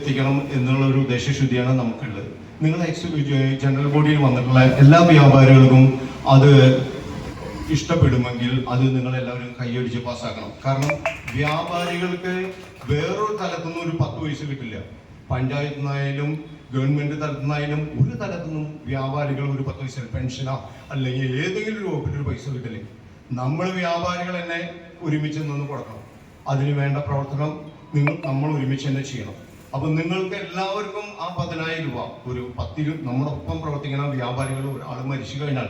എത്തിക്കണം എന്നുള്ള ഒരു ഉദ്ദേശശുദ്ധിയാണ് നമുക്കുള്ളത്. നിങ്ങൾ എക്സ് ജനറൽ ബോഡിയിൽ വന്നിട്ടുള്ള എല്ലാ വ്യാപാരികൾക്കും അത് ഇഷ്ടപ്പെടുമെങ്കിൽ അത് നിങ്ങൾ എല്ലാവരും കൈയടിച്ച് പാസ്സാക്കണം. കാരണം വ്യാപാരികൾക്ക് വേറൊരു തലത്തുനിന്നും ഒരു പത്ത് പൈസ കിട്ടില്ല. പഞ്ചായത്ത് നിന്നായാലും ഗവൺമെന്റ് തലത്തിൽ നിന്നായാലും ഒരു തലത്തുനിന്നും വ്യാപാരികൾ ഒരു പത്ത് പൈസ പെൻഷനോ അല്ലെങ്കിൽ ഏതെങ്കിലും ഒരു വകുപ്പിൽ ഒരു പൈസ കിട്ടില്ല. നമ്മൾ വ്യാപാരികൾ തന്നെ ഒരുമിച്ച് നിന്ന് കൊടുക്കണം. അതിന് വേണ്ട പ്രവർത്തനം നിങ്ങൾ നമ്മൾ ഒരുമിച്ച് തന്നെ ചെയ്യണം. അപ്പൊ നിങ്ങൾക്ക് എല്ലാവർക്കും ആ പതിനായിരം രൂപ ഒരു പത്തിരു നമ്മുടെ ഒപ്പം പ്രവർത്തിക്കുന്ന വ്യാപാരികൾ ഒരാൾ മരിച്ചു കഴിഞ്ഞാൽ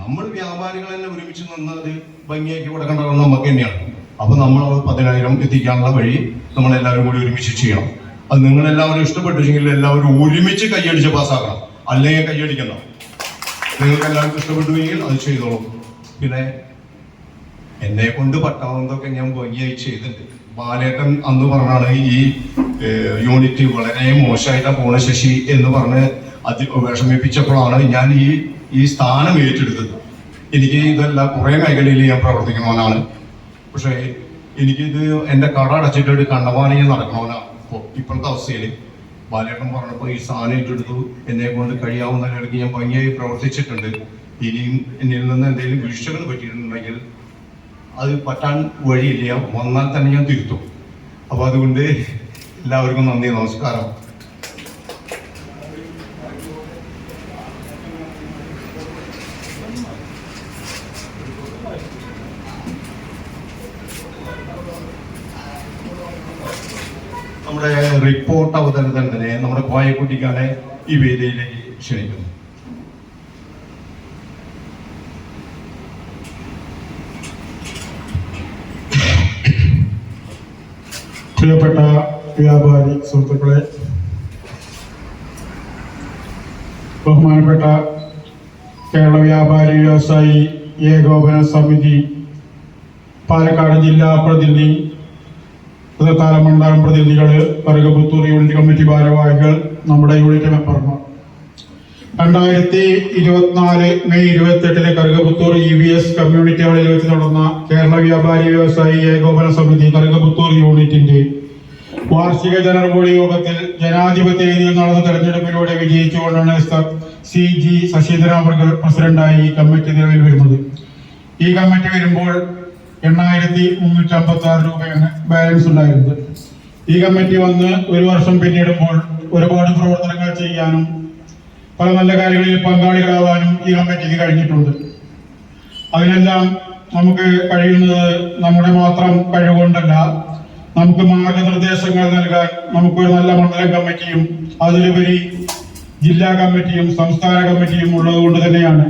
നമ്മൾ വ്യാപാരികൾ തന്നെ ഒരുമിച്ച് നിന്ന് അത് ഭംഗിയാക്കി കൊടുക്കേണ്ടത് നമുക്ക് തന്നെയാണ്. അപ്പൊ നമ്മൾ ആ പതിനായിരം എത്തിക്കാനുള്ള വഴി നമ്മൾ എല്ലാവരും കൂടി ഒരുമിച്ച് ചെയ്യണം. അത് നിങ്ങൾ എല്ലാവരും ഇഷ്ടപ്പെട്ടില്ലെങ്കിൽ എല്ലാവരും ഒരുമിച്ച് കൈയടിച്ച് പാസ്സാക്കണം. അല്ലെങ്കിൽ കൈയടിക്കണ്ട. നിങ്ങൾക്ക് എല്ലാവർക്കും ഇഷ്ടപ്പെട്ടുവെങ്കിൽ അത് ചെയ്തോളും. പിന്നെ എന്നെ കൊണ്ട് പറ്റാവുന്നതൊക്കെ ഞാൻ ഭംഗിയായി ചെയ്തിട്ടുണ്ട്. ബാലേട്ടൻ അന്ന് പറഞ്ഞാണ് ഈ യൂണിറ്റ് വളരെ മോശമായിട്ടാ പോണ ശശി എന്ന് പറഞ്ഞ് അതി വിഷമിപ്പിച്ചപ്പോഴാണ് ഞാൻ ഈ ഈ സ്ഥാനം ഏറ്റെടുത്തത്. എനിക്ക് ഇതല്ല കുറെ മേഖലയിൽ ഞാൻ പ്രവർത്തിക്കണമെന്നാണ് പക്ഷേ എനിക്കിത് എന്റെ കട അടച്ചിട്ട് ഒരു കണ്ടമാനം നടക്കണമെന്നാണ് ഇപ്പോഴത്തെ അവസ്ഥയിൽ. ബാലേട്ടൻ പറഞ്ഞപ്പോൾ ഈ സ്ഥാനം ഏറ്റെടുത്തു. എന്നെ കൊണ്ട് കഴിയാവുന്ന ഇടയ്ക്ക് ഞാൻ ഭംഗിയായി പ്രവർത്തിച്ചിട്ടുണ്ട്. ഇനിയും എന്നിൽ നിന്ന് എന്തെങ്കിലും വീഴ്ചകൾ പറ്റിയിട്ടുണ്ടെങ്കിൽ അത് പറ്റാൻ വഴിയില്ല. വന്നാൽ തന്നെ ഞാൻ തിരുത്തും. അപ്പൊ അതുകൊണ്ട് എല്ലാവർക്കും നന്ദി നമസ്കാരം. നമ്മുടെ റിപ്പോർട്ട് അവതരണത്തിന് നമ്മുടെ കോയക്കുട്ടിക്കാണ് ഈ വേദിയിലേക്ക് ക്ഷണിക്കുന്നു പ്രിയപ്പെട്ട വ്യാപാരി സുഹൃത്തുക്കളെ ബഹുമാനപ്പെട്ട കേരള വ്യാപാരി വ്യവസായി ഏകോപന സമിതി പാലക്കാട് ജില്ലാ പ്രതിനിധി തലമണ്ഡലം പ്രതിനിധികൾ വർഗപുത്തൂർ യൂണിറ്റ് കമ്മിറ്റി ഭാരവാഹികൾ നമ്മുടെ യൂണിറ്റ് മെമ്പർമാർ. രണ്ടായിരത്തി ഇരുപത്തിനാല് May ഇരുപത്തെട്ടിന് Karukaputhur E V S community ഹാളിൽ വെച്ച് നടന്ന കേരള വ്യാപാരി വ്യവസായി ഏകോപന സമിതി കറുകപുത്തൂർ യൂണിറ്റിന്റെ വാർഷിക ജനറൽ ബോഡി യോഗത്തിൽ ജനാധിപത്യ രീതിയിൽ നടന്ന തെരഞ്ഞെടുപ്പിലൂടെ വിജയിച്ചുകൊണ്ടാണ് സ- ജി ശശീന്ദ്രൻ അവർ പ്രസിഡന്റായി ഈ കമ്മിറ്റി നിലവിൽ വരുന്നത്. ഈ കമ്മിറ്റി വരുമ്പോൾ എണ്ണായിരത്തി മുന്നൂറ്റി അമ്പത്തി ആറ് രൂപയാണ് ബാലൻസ് ഉണ്ടായിരുന്നത്. ഈ കമ്മിറ്റി വന്ന് ഒരു വർഷം പിന്നിടുമ്പോൾ ഒരുപാട് പ്രവർത്തനങ്ങൾ ചെയ്യാനും പല നല്ല കാര്യങ്ങളിൽ പങ്കാളികളാവാനും ഈ കമ്മിറ്റിക്ക് കഴിഞ്ഞിട്ടുണ്ട്. അതിനെല്ലാം നമുക്ക് കഴിയുന്നത് നമ്മുടെ മാത്രം കഴിവുകൊണ്ടല്ല. നമുക്ക് മാർഗനിർദ്ദേശങ്ങൾ നൽകാൻ നമുക്കൊരു നല്ല മണ്ഡലം കമ്മിറ്റിയും അതിലുപരി ജില്ലാ കമ്മിറ്റിയും സംസ്ഥാന കമ്മിറ്റിയും ഉള്ളതുകൊണ്ട് തന്നെയാണ്.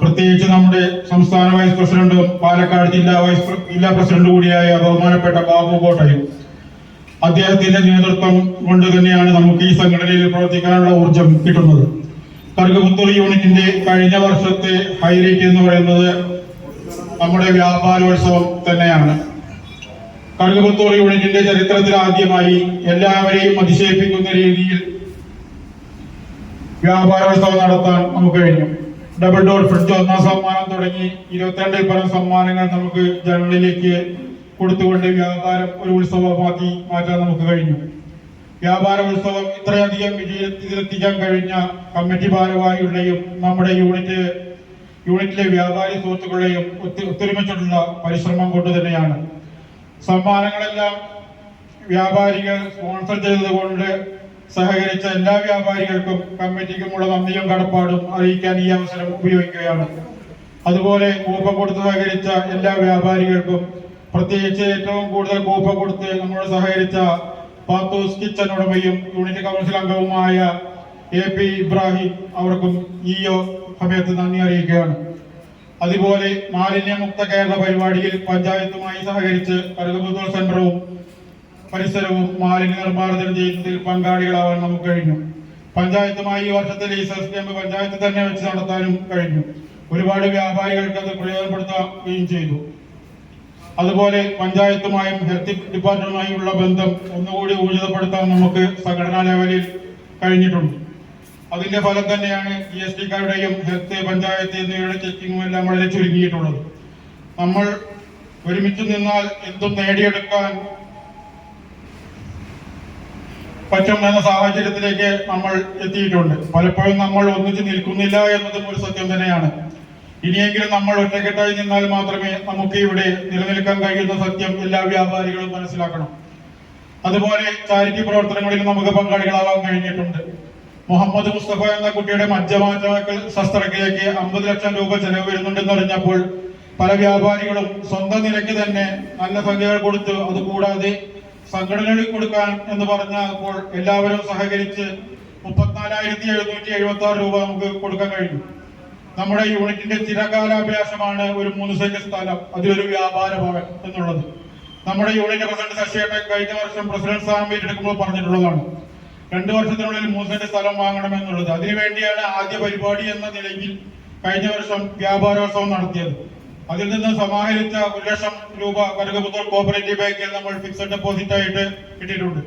പ്രത്യേകിച്ച് നമ്മുടെ സംസ്ഥാന വൈസ് പ്രസിഡന്റും പാലക്കാട് ജില്ലാ വൈസ് ജില്ലാ പ്രസിഡന്റ് കൂടിയായ ബഹുമാനപ്പെട്ട ബാബു കോട്ടയും അദ്ദേഹത്തിന്റെ നേതൃത്വം കൊണ്ട് തന്നെയാണ് നമുക്ക് ഈ സംഘടനയിൽ പ്രവർത്തിക്കാനുള്ള ഊർജം കിട്ടുന്നത്. കറുകപുത്തൂർ യൂണിറ്റിന്റെ കഴിഞ്ഞ വർഷത്തെ ഹൈലൈറ്റ് എന്ന് പറയുന്നത് നമ്മുടെ വ്യാപാരോത്സവം തന്നെയാണ്. കറുകപുത്തൂർ യൂണിറ്റിന്റെ ചരിത്രത്തിൽ ആദ്യമായി എല്ലാവരെയും അതിശയിപ്പിക്കുന്ന രീതിയിൽ വ്യാപാരോത്സവം നടത്താൻ നമുക്ക് കഴിഞ്ഞു. ഡബിൾ ഡോർ ഫ്രിഡ്ജ് ഒന്നാം സമ്മാനം തുടങ്ങി ഇരുപത്തിരണ്ടിൽ പരം സമ്മാനങ്ങൾ നമുക്ക് ജനങ്ങളിലേക്ക് കൊടുത്തുകൊണ്ട് വ്യാപാരം ഒരു ഉത്സവമാക്കി മാറ്റാൻ നമുക്ക് കഴിഞ്ഞു. വ്യാപാര ഉത്സവം ഇത്രയധികം വിജയത്തിലെത്തിക്കാൻ കഴിഞ്ഞ കമ്മിറ്റി ഭാരവാഹികളുടെയും നമ്മുടെ യൂണിറ്റ് യൂണിറ്റിലെ വ്യാപാരി സുഹൃത്തുക്കളുടെയും ഒത്തു- ഒത്തൊരുമിച്ചുള്ള പരിശ്രമം കൊണ്ട് തന്നെയാണ്. സമ്മാനങ്ങളെല്ലാം വ്യാപാരികൾ സ്പോൺസർ ചെയ്തതുകൊണ്ട് സഹകരിച്ച എല്ലാ വ്യാപാരികൾക്കും കമ്മിറ്റിക്കുമുള്ള നന്ദിയും കടപ്പാടും അറിയിക്കാൻ ഈ അവസരം ഉപയോഗിക്കുകയാണ്. അതുപോലെ കൂപ്പ കൊടുത്ത് സഹകരിച്ച എല്ലാ വ്യാപാരികൾക്കും പ്രത്യേകിച്ച് ഏറ്റവും കൂടുതൽ കൂപ്പ കൊടുത്ത് നമ്മളോട് സഹകരിച്ച പാത്തൂസ് കിച്ചൻ ഉടമയും യൂണിറ്റ് കൗൺസിൽ അംഗവുമായ എ പി ഇബ്രാഹിം അവർക്കും ഈ സമയത്ത് നന്ദി അറിയിക്കുകയാണ്. അതുപോലെ മാലിന്യമുക്ത കേരള പരിപാടിയിൽ പഞ്ചായത്തുമായി സഹകരിച്ച് കരുതപുത്തൂർ സെന്ററും പരിസരവും മാലിന്യ നിർമ്മാർജനം ചെയ്യുന്നതിൽ പങ്കാളികളാവാൻ നമുക്ക് കഴിഞ്ഞു. പഞ്ചായത്തുമായി ഈ വർഷത്തെ ലീസേഴ്സ് ക്യാമ്പ് പഞ്ചായത്ത് തന്നെ വെച്ച് നടത്താനും കഴിഞ്ഞു. ഒരുപാട് വ്യാപാരികൾക്ക് അത് പ്രയോജനപ്പെടുത്തുകയും ചെയ്തു. അതുപോലെ പഞ്ചായത്തുമായും ഹെൽത്ത് ഡിപ്പാർട്ട്മെന്റുമായുള്ള ബന്ധം ഒന്നുകൂടി ഊർജിതപ്പെടുത്താൻ നമുക്ക് സംഘടനാ ലെവലിൽ കഴിഞ്ഞിട്ടുണ്ട്. അതിന്റെ ഫലം തന്നെയാണ് ജി എസ് ടിക്കാരുടെയും ഹെൽത്ത് പഞ്ചായത്ത് എന്നിവയുടെ ചെക്കിങ്ങും എല്ലാം വളരെ ചുരുങ്ങിയിട്ടുള്ളത്. നമ്മൾ ഒരുമിച്ച് നിന്നാൽ എന്തും നേടിയെടുക്കാൻ പറ്റും എന്ന സാഹചര്യത്തിലേക്ക് നമ്മൾ എത്തിയിട്ടുണ്ട്. പലപ്പോഴും നമ്മൾ ഒന്നിച്ച് നിൽക്കുന്നില്ല എന്നതും ഒരു സത്യം തന്നെയാണ്. ഇനിയെങ്കിലും നമ്മൾ ഒറ്റക്കെട്ടായി നിന്നാൽ മാത്രമേ നമുക്ക് ഇവിടെ നിലനിൽക്കാൻ കഴിയുന്ന സത്യം എല്ലാ വ്യാപാരികളും മനസ്സിലാക്കണം. അതുപോലെ ചാരിറ്റി പ്രവർത്തനങ്ങളിൽ നമുക്ക് പങ്കാളികളാവാൻ കഴിഞ്ഞിട്ടുണ്ട്. മുഹമ്മദ് മുസ്തഫ എന്ന കുട്ടിയുടെ മജ്ജമാറ്റാക്കൽ ശസ്ത്രക്രിയക്ക് അമ്പത് ലക്ഷം രൂപ ചെലവ് വരുന്നുണ്ടെന്ന് അറിഞ്ഞപ്പോൾ പല വ്യാപാരികളും സ്വന്തം നിലയ്ക്ക് തന്നെ നല്ല സംഖ്യകൾ കൊടുത്തു അതുകൂടാതെ സംഘടനകളിൽ കൊടുക്കാൻ എന്ന് പറഞ്ഞപ്പോൾ എല്ലാവരും സഹകരിച്ച് മുപ്പത്തിനാലായിരത്തി എഴുന്നൂറ്റി എഴുപത്തി ആറ് രൂപ നമുക്ക് കൊടുക്കാൻ കഴിഞ്ഞു. നമ്മുടെ യൂണിറ്റിന്റെ ചിരകാലാഭ്യാസമാണ് ഒരു മൂന്ന് സെന്റ് സ്ഥലം അതിലൊരു വ്യാപാര ഭവൻ എന്നുള്ളത്. നമ്മുടെ യൂണിറ്റ് പ്രസിഡന്റ് ശശിയേട്ടൻ കഴിഞ്ഞ വർഷം പ്രസിഡന്റ് സ്ഥാനം ഏറ്റെടുക്കുമ്പോൾ പറഞ്ഞിട്ടുള്ളതാണ്. രണ്ടു വർഷത്തിനുള്ളിൽ മൂന്ന് സെന്റ് സ്ഥലം വാങ്ങണം എന്നുള്ളത്. അതിനുവേണ്ടിയാണ് ആദ്യ പരിപാടി എന്ന നിലയിൽ കഴിഞ്ഞ വർഷം വ്യാപാരോത്സവം നടത്തിയത്. അതിൽ നിന്ന് സമാഹരിച്ച ഒരു ലക്ഷം രൂപ കനകപുത്തൂർ കോപ്പറേറ്റീവ് ബാങ്കിൽ നമ്മൾ ഫിക്സഡ് ഡെപ്പോസിറ്റ് ആയിട്ട് ഇട്ടിട്ടുണ്ട്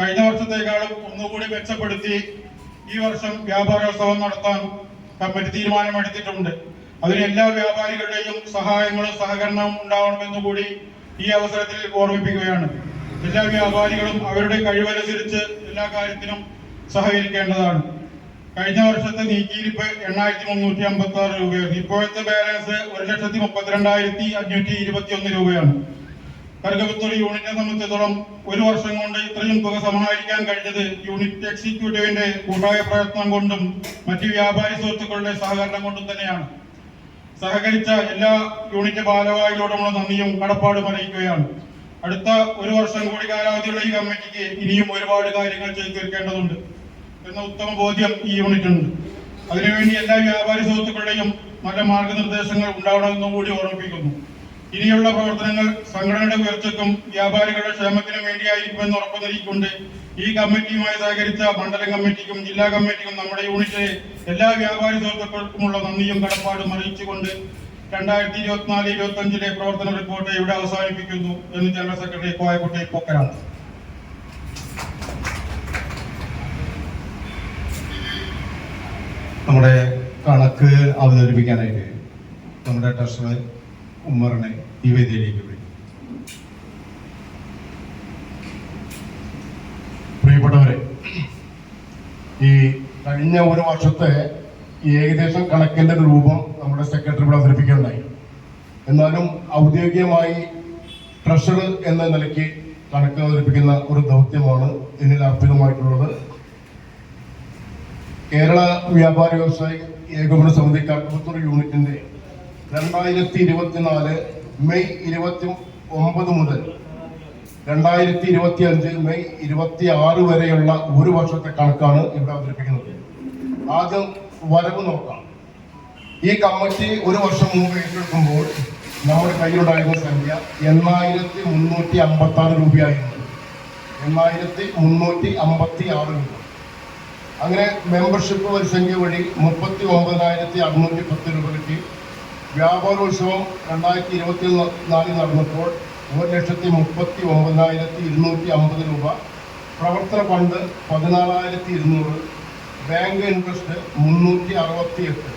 കഴിഞ്ഞ വർഷത്തേക്കാളും ഒന്നുകൂടി മെച്ചപ്പെടുത്തി ഈ വർഷം വ്യാപാരോത്സവം നടത്താൻ കമ്മിറ്റി തീരുമാനമെടുത്തിട്ടുണ്ട്. അതിന് എല്ലാ വ്യാപാരികളുടെയും സഹായങ്ങളും സഹകരണവും ഉണ്ടാവണമെന്ന് കൂടി ഈ അവസരത്തിൽ ഓർമ്മിപ്പിക്കുകയാണ്. എല്ലാ വ്യാപാരികളും അവരുടെ കഴിവനുസരിച്ച് എല്ലാ കാര്യത്തിനും സഹകരിക്കേണ്ടതാണ്. കഴിഞ്ഞ വർഷത്തെ നീക്കിയിരിപ്പ് എണ്ണായിരത്തി മുന്നൂറ്റി അമ്പത്തി ആറ് രൂപയാണ്. ഇപ്പോഴത്തെ ബാലൻസ് ഒരു ലക്ഷത്തി മുപ്പത്തിരണ്ടായിരത്തി അഞ്ഞൂറ്റി ഇരുപത്തി ഒന്ന് രൂപയാണ്. കറുകപുത്തൂർ യൂണിറ്റിനെ സംബന്ധിച്ചിടത്തോളം ഒരു വർഷം കൊണ്ട് ഇത്രയും തുക സമാഹരിക്കാൻ കഴിഞ്ഞത് യൂണിറ്റ് എക്സിക്യൂട്ടീവിന്റെ കൂട്ടായ പ്രയത്നം കൊണ്ടും മറ്റ് വ്യാപാരി സുഹൃത്തുക്കളുടെ സഹകരണം കൊണ്ടും തന്നെയാണ്. സഹകരിച്ച എല്ലാ യൂണിറ്റ് ഭാരവാഹികളോടുമുള്ള നന്ദിയും കടപ്പാടും അറിയിക്കുകയാണ്. അടുത്ത ഒരു വർഷം കൂടി കാലാവധിയുള്ള ഈ കമ്മിറ്റിക്ക് ഇനിയും ഒരുപാട് കാര്യങ്ങൾ ചെയ്തു തീർക്കേണ്ടതുണ്ട് എന്ന ഉത്തമ ബോധ്യം ഈ യൂണിറ്റുണ്ട് അതിനുവേണ്ടി എല്ലാ വ്യാപാരി സുഹൃത്തുക്കളുടെയും നല്ല മാർഗനിർദ്ദേശങ്ങൾ ഉണ്ടാവണമെന്നും കൂടി ഓർമ്മിപ്പിക്കുന്നു. ഇനിയുള്ള പ്രവർത്തനങ്ങൾ സംഘടനയുടെ ഉയർച്ചക്കും വ്യാപാരികളുടെ ക്ഷേമത്തിനും വേണ്ടിയായിരിക്കുമെന്ന് ഉറപ്പു നൽകിക്കൊണ്ട് ഈ കമ്മിറ്റിയുമായി സഹകരിച്ച മണ്ഡലം കമ്മിറ്റിക്കും ജില്ലാ കമ്മിറ്റിക്കും നമ്മുടെ യൂണിറ്റിലെ എല്ലാ വ്യാപാരി സുഹൃത്തുക്കൾക്കുമുള്ള നന്ദിയും കടപ്പാടും അറിയിച്ചുകൊണ്ട് രണ്ടായിരത്തി ഇരുപത്തിനാല് ഇരുപത്തി അഞ്ചിലെ പ്രവർത്തന റിപ്പോർട്ട് ഇവിടെ അവസാനിപ്പിക്കുന്നു എന്ന് ജനറൽ സെക്രട്ടറി കോയക്കുട്ടി പൊക്കരാണ്. നമ്മുടെ കണക്ക് അവതരിപ്പിക്കാനായിട്ട് നമ്മുടെ ട്രഷറർ ഉമ്മറിനെ ഈ വേദിയിലേക്ക് വിളിക്കും. പ്രിയപ്പെട്ടവരെ ഈ കഴിഞ്ഞ ഒരു വർഷത്തെ ഏകദേശം കണക്കിന്റെ രൂപം നമ്മുടെ സെക്രട്ടറി ഇവിടെ അവതരിപ്പിക്കുകയുണ്ടായി. എന്നാലും ഔദ്യോഗികമായി ട്രഷറർ എന്ന നിലയ്ക്ക് കണക്ക് അവതരിപ്പിക്കുന്ന ഒരു ദൗത്യമാണ് ഇതിൽ അർപ്പിതമായിട്ടുള്ളത്. കേരള വ്യാപാര വ്യവസായ ഏകോപന സമിതി കാട്ടുപുത്തൂർ യൂണിറ്റിന്റെ രണ്ടായിരത്തി ഇരുപത്തിനാല് മെയ് ഇരുപത്തി ഒമ്പത് മുതൽ രണ്ടായിരത്തി ഇരുപത്തി അഞ്ച് മെയ് ഇരുപത്തി ആറ് വരെയുള്ള ഒരു വർഷത്തെ കണക്കാണ് ഇവിടെ അവതരിപ്പിക്കുന്നത്. ആദ്യം വരവ് നോക്കാം. ഈ കമ്മിറ്റി ഒരു വർഷം മുമ്പ് ഏറ്റെടുക്കുമ്പോൾ നമ്മുടെ കയ്യിലുണ്ടായിരുന്ന സംഖ്യ എണ്ണായിരത്തി മുന്നൂറ്റി അമ്പത്തി ആറ് രൂപയായിരുന്നു. എണ്ണായിരത്തി മുന്നൂറ്റി അമ്പത്തി ആറ് രൂപ. അങ്ങനെ മെമ്പർഷിപ്പ് പരിസംഖ്യ വഴി മുപ്പത്തി ഒമ്പതിനായിരത്തി അറുന്നൂറ്റി പത്ത് രൂപ കിട്ടി. വ്യാപാരോത്സവം രണ്ടായിരത്തി ഇരുപത്തി നാലിൽ നടന്നപ്പോൾ ഒരു ലക്ഷത്തി മുപ്പത്തി ഒമ്പതിനായിരത്തി ഇരുന്നൂറ്റി അമ്പത് രൂപ. പ്രവർത്തന ഫണ്ട് പതിനാലായിരത്തി ഇരുന്നൂറ് ബാങ്ക് ഇൻട്രസ്റ്റ് മുന്നൂറ്റി അറുപത്തി എട്ട്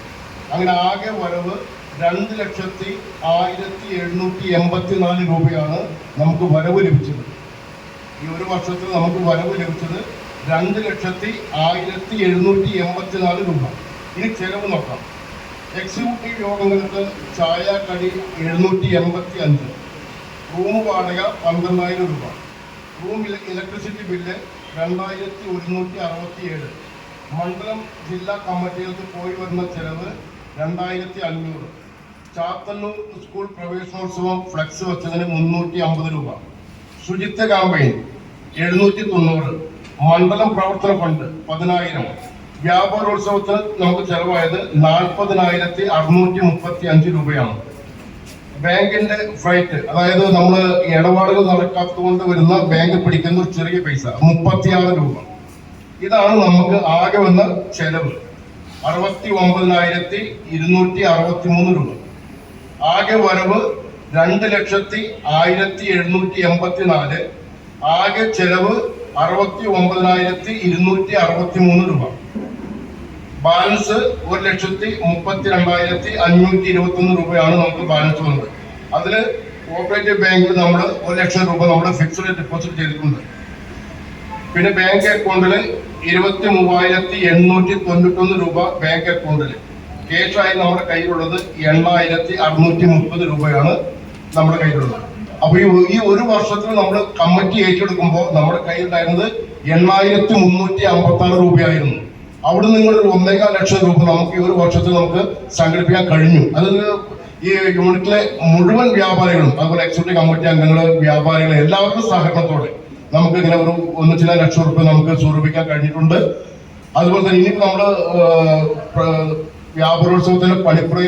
അങ്ങനെ ആകെ വരവ് രണ്ട് ലക്ഷത്തി ആയിരത്തി എഴുന്നൂറ്റി എൺപത്തി നാല് രൂപയാണ് നമുക്ക് വരവ് ലഭിച്ചത്. ഈ ഒരു വർഷത്തിൽ നമുക്ക് വരവ് ലഭിച്ചത് രണ്ട് ലക്ഷത്തി ആയിരത്തി എഴുന്നൂറ്റി എൺപത്തി നാല് രൂപ. ഇനി ചെലവ് നോക്കാം. എക്സിക്യൂട്ടീവ് യോഗങ്ങൾക്ക് ചായ എഴുന്നൂറ്റി എൺപത്തി അഞ്ച് റൂം വാടക പന്ത്രണ്ടായിരം രൂപ. റൂം ഇലക്ട്രിസിറ്റി ബില്ല് രണ്ടായിരത്തി ഒരുന്നൂറ്റി അറുപത്തി ഏഴ് മണ്ഡലം ജില്ലാ കമ്മിറ്റികൾക്ക് പോയി വരുന്ന ചെലവ് രണ്ടായിരത്തി അഞ്ഞൂറ് ചാത്തന്നൂർ സ്കൂൾ പ്രവേശനോത്സവം ഫ്ലക്സ് വെച്ചതിന് മുന്നൂറ്റി അമ്പത് രൂപ. ശുചിത്വ ക്യാമ്പയിൻ എഴുന്നൂറ്റി തൊണ്ണൂറ് മണ്ഡലം പ്രവർത്തന ഫണ്ട് പതിനായിരം. വ്യാപാരോത്സവത്തിന് നമുക്ക് ചെലവായത് നാൽപ്പതിനായിരത്തി അറുന്നൂറ്റി മുപ്പത്തി അഞ്ച് രൂപയാണ്. ബാങ്കിന്റെ ഫ്ലൈറ്റ് അതായത് നമ്മൾ ഇടപാടുകൾ നടക്കാത്തതുകൊണ്ട് വരുന്ന ബാങ്ക് പിടിക്കുന്ന ഒരു ചെറിയ പൈസ മുപ്പത്തിയാറ് രൂപ. ഇതാണ് നമുക്ക് ആകെ വന്ന ചെലവ്. അറുപത്തി ഒമ്പതിനായിരത്തി ഇരുന്നൂറ്റി അറുപത്തി മൂന്ന് രൂപ. ആകെ വരവ് രണ്ട് ലക്ഷത്തി ആയിരത്തി എഴുന്നൂറ്റി എൺപത്തി നാല് ആകെ ചെലവ് അറുപത്തി ഒമ്പതിനായിരത്തി ഇരുന്നൂറ്റി അറുപത്തി മൂന്ന് രൂപ. ബാലൻസ് ഒരു ലക്ഷത്തി മുപ്പത്തി രണ്ടായിരത്തി അഞ്ഞൂറ്റി ഇരുപത്തി ഒന്ന് രൂപയാണ് നമുക്ക് ബാലൻസ് വന്നത്. അതിൽ കോപ്പറേറ്റീവ് ബാങ്കിൽ നമ്മൾ ഒരു ലക്ഷം രൂപ നമ്മൾ ഫിക്സഡ് ഡെപ്പോസിറ്റ് ചെയ്തിട്ടുണ്ട്. പിന്നെ ബാങ്ക് അക്കൗണ്ടിൽ ഇരുപത്തി മൂവായിരത്തി എണ്ണൂറ്റി തൊണ്ണൂറ്റൊന്ന് രൂപ ബാങ്ക് അക്കൗണ്ടിൽ ക്യാഷായി നമ്മുടെ കയ്യിലുള്ളത് എണ്ണായിരത്തി അറുന്നൂറ്റി മുപ്പത് രൂപയാണ് നമ്മുടെ കയ്യിലുള്ളത്. അപ്പോൾ ഈ ഈ ഒരു വർഷത്തിൽ നമ്മൾ കമ്മിറ്റി ഏറ്റെടുക്കുമ്പോൾ നമ്മുടെ കയ്യിലുണ്ടായിരുന്നത് എണ്ണായിരത്തി മുന്നൂറ്റി അമ്പത്തി ആറ് രൂപയായിരുന്നു. അവിടെ നിങ്ങൾ ഒരു ഒന്നേകാൽ ലക്ഷം രൂപ നമുക്ക് ഈ ഒരു വർഷത്തിൽ നമുക്ക് സംഘടിപ്പിക്കാൻ കഴിഞ്ഞു. അത് ഈ യൂണിറ്റിലെ മുഴുവൻ വ്യാപാരികളും അതുപോലെ എക്സിക്യൂട്ടീവ് കമ്മിറ്റി അംഗങ്ങൾ വ്യാപാരികൾ എല്ലാവർക്കും സഹകരണത്തോടെ നമുക്ക് ഇങ്ങനെ ഒരു ഒന്ന് ചില ലക്ഷം രൂപ നമുക്ക് സ്വരൂപിക്കാൻ കഴിഞ്ഞിട്ടുണ്ട്. അതുപോലെ തന്നെ ഇനി പ്ര- വ്യാപാരോത്സവത്തിന്റെ പണിപ്പുറയിൽ